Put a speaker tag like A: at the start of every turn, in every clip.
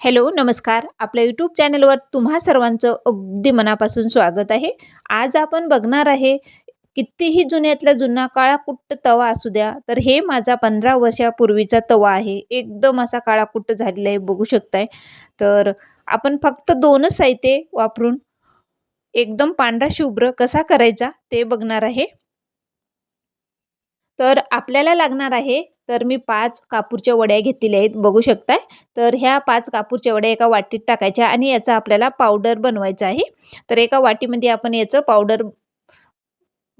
A: Hello नमस्कार. आपल्या YouTube चॅनलवर तुम्हा सर्वांचं अगदी मनापासून स्वागत आहे. आज आपण बघणार आहे कितीही जुन्यातला जुना काळाकुट्ट तवा असू द्या तर हे माझा पंधरा वर्षापूर्वीचा तवा आहे. एकदम असा काळाकुट्ट झालेला आहे बघू शकताय. तर आपण फक्त दोनच साहित्य वापरून एकदम पांढरा शुभ्र कसा करायचा ते बघणार आहे. तर आपल्याला लागणार आहे तर मी पाच कापूरच्या वड्या घेतलेल्या आहेत बघू शकताय. तर ह्या पाच कापूरच्या वड्या एका वाटीत टाकायच्या आणि याचा आपल्याला पावडर बनवायचा आहे. तर एका वाटीमध्ये आपण याचं पावडर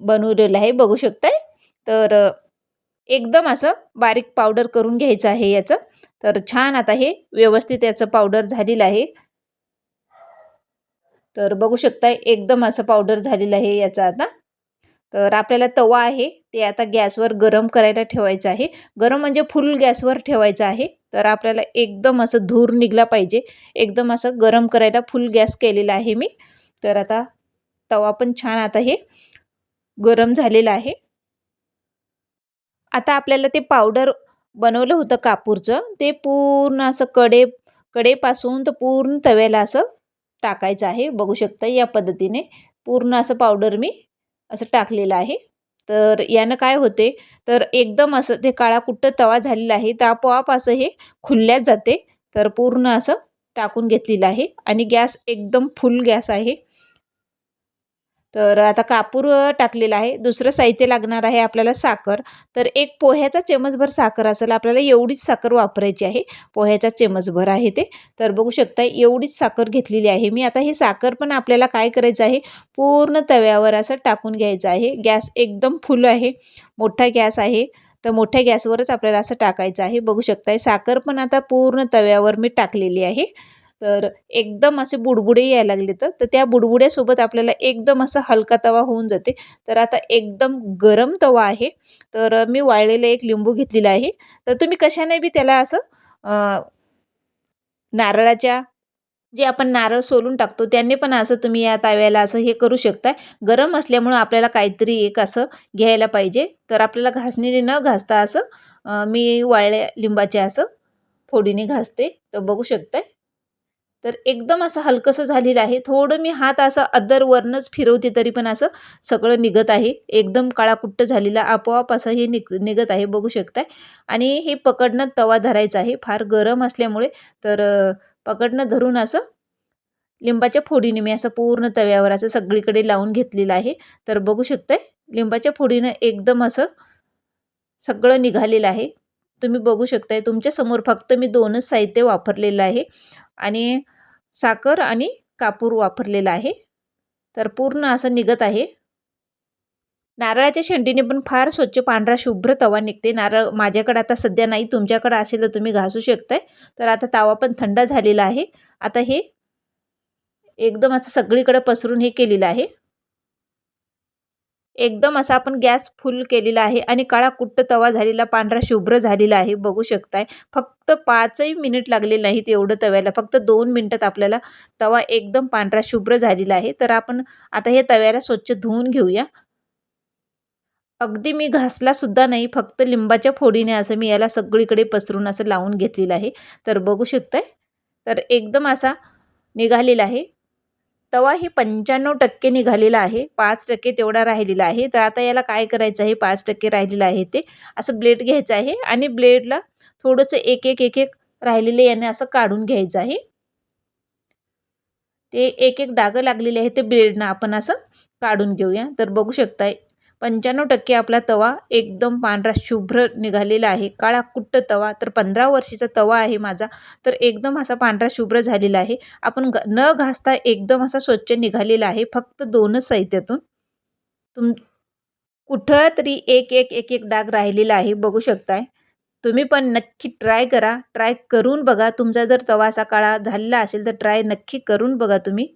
A: बनवलेलं आहे बघू शकताय. तर एकदम असं बारीक पावडर करून घ्यायचं आहे याचं. तर छान आता हे व्यवस्थित याचं पावडर झालेलं आहे. तर बघू शकताय एकदम असं पावडर झालेलं आहे याचं आता. तर आपल्याला तवा आहे ते आता गॅसवर गरम करायला ठेवायचं आहे. गरम म्हणजे फुल गॅसवर ठेवायचं आहे. तर आपल्याला एकदम असं धूर निघला पाहिजे. एकदम असं गरम करायला फुल गॅस केलेला आहे मी. तर आता तवा पण छान आता हे गरम झालेलं आहे. आता आपल्याला ते पावडर बनवलं होतं कापूरचं. ते पूर्ण असं कडे कडेपासून तर पूर्ण तव्याला असं टाकायचं आहे. बघू शकता या पद्धतीने. पूर्ण असं पावडर मी असं टाकलेलं आहे. तर यानं काय होते तर एकदम असं ते काळा कुट्ट तवा झालेला आहे. तर आपोआप असं हे खुलल्यात जाते. तर पूर्ण असं टाकून घेतलेलं आहे. आणि गॅस एकदम फुल गॅस आहे. तर आता कापूर टाकलेला आहे. दुसरं साहित्य लागणार आहे आपल्याला साखर. तर एक पोह्याचा चमचभर साखर असेल आपल्याला एवढीच साखर वापरायची आहे. पोह्याचा चमचभर आहे ते. तर बघू शकता एवढीच साखर घेतलेली आहे मी. आता हे साखर पण आपल्याला काय करायचं आहे? पूर्ण तव्यावर असं टाकून घ्यायचं आहे. गॅस एकदम फुल आहे. मोठा गॅस आहे. तर मोठ्या गॅसवरच आपल्याला असं टाकायचं आहे. बघू शकताय साखर पण आता पूर्ण तव्यावर मी टाकलेली आहे. तर एकदम असे बुडबुडे यायला लागले तर तर त्या बुडबुड्यासोबत आपल्याला एकदम असा हलका तवा होऊन जाते. तर आता एकदम गरम तवा आहे. तर मी वाळलेलं एक लिंबू घेतलेला आहे. तर तुम्ही कशाने बी त्याला असं नारळाच्या जे आपण नारळ सोलून टाकतो त्यांनी पण असं तुम्ही या ताव्याला असं हे करू शकता गरम असल्यामुळं आपल्याला काहीतरी एक असं घ्यायला पाहिजे. तर आपल्याला घासणीने न घासता असं मी वाळल्या लिंबाचे असं फोडीने घासते. तर बघू शकताय. तर एकदम असं हलकंसं झालेलं आहे. थोडं मी हात असं अद्दरवरनंच फिरवते तरी पण असं सगळं निघत आहे. एकदम काळाकुट्ट झालेला आपोआप असं हे निघ निघत आहे. बघू शकताय. आणि हे पकडणं तवा धरायचं आहे. फार गरम असल्यामुळे तर पकडणं धरून असं लिंबाच्या फोडीने मी असं पूर्ण तव्यावर असं सगळीकडे लावून घेतलेलं आहे. तर बघू शकताय लिंबाच्या फोडीनं एकदम असं सगळं निघालेलं आहे. तुम्ही बघू शकताय तुमच्यासमोर फक्त मी दोनच साहित्य वापरलेलं आहे. आणि साखर आणि कापूर वापरलेला आहे. तर पूर्ण असं निघत आहे. नारळाच्या शेंडीने पण फार स्वच्छ पांढरा शुभ्र तवा निघते. नारळ माझ्याकडे आता सध्या नाही तुमच्याकडे असेल तर तुम्ही घासू शकताय. तर आता तवा पण थंड झालेला आहे. आता हे एकदम असं सगळीकडे पसरून हे केलेलं आहे. एकदम असा आपण गॅस फुल केलेला आहे आणि काळा कुट्ट तवा झालेला पांढरा शुभ्र झालेला आहे. बघू शकताय. फक्त पाचही मिनिट लागले नाहीत एवढं तव्याला. फक्त दोन मिनटात आपल्याला तवा एकदम पांढरा शुभ्र झालेला आहे. तर आपण आता हे तव्याला स्वच्छ धुवून घेऊया. अगदी मी घासला सुद्धा नाही. फक्त लिंबाच्या फोडीने असं मी याला सगळीकडे पसरून असं लावून घेतलेलं आहे. तर बघू शकताय. तर एकदम असा निघालेला आहे. तवा हे पंच्याण्णव टक्के निघालेला आहे. पाच टक्के तेवढा राहिलेला आहे. तर आता याला काय करायचं आहे? पाच टक्के राहिलेलं आहे ते. असं ब्लेड घ्यायचं आहे आणि ब्लेडला थोडंसं एक एक एक एक राहिलेले याने असं काढून घ्यायचं आहे. ते एक एक डागं लागलेले आहे ते ब्लेडनं आपण असं काढून घेऊया. तर बघू शकताय पंच्याण्णव टक्के आपला तवा एकदम पांढरा शुभ्र निघालेला आहे. काळा कुट्ट तवा तर पंधरा वर्षीचा तवा आहे माझा तर एकदम असा पांढरा शुभ्र झालेला आहे. आपण न घासता एकदम असा स्वच्छ निघालेला आहे फक्त दोनच साहित्यातून तुम कुठं तरी एक एक एक एक डाग राहिलेला आहे बघू शकताय. तुम्ही पण नक्की ट्राय करा ट्राय करून बघा. तुमचा जर तवा असा काळा झालेला असेल तर ट्राय नक्की करून बघा तुम्ही.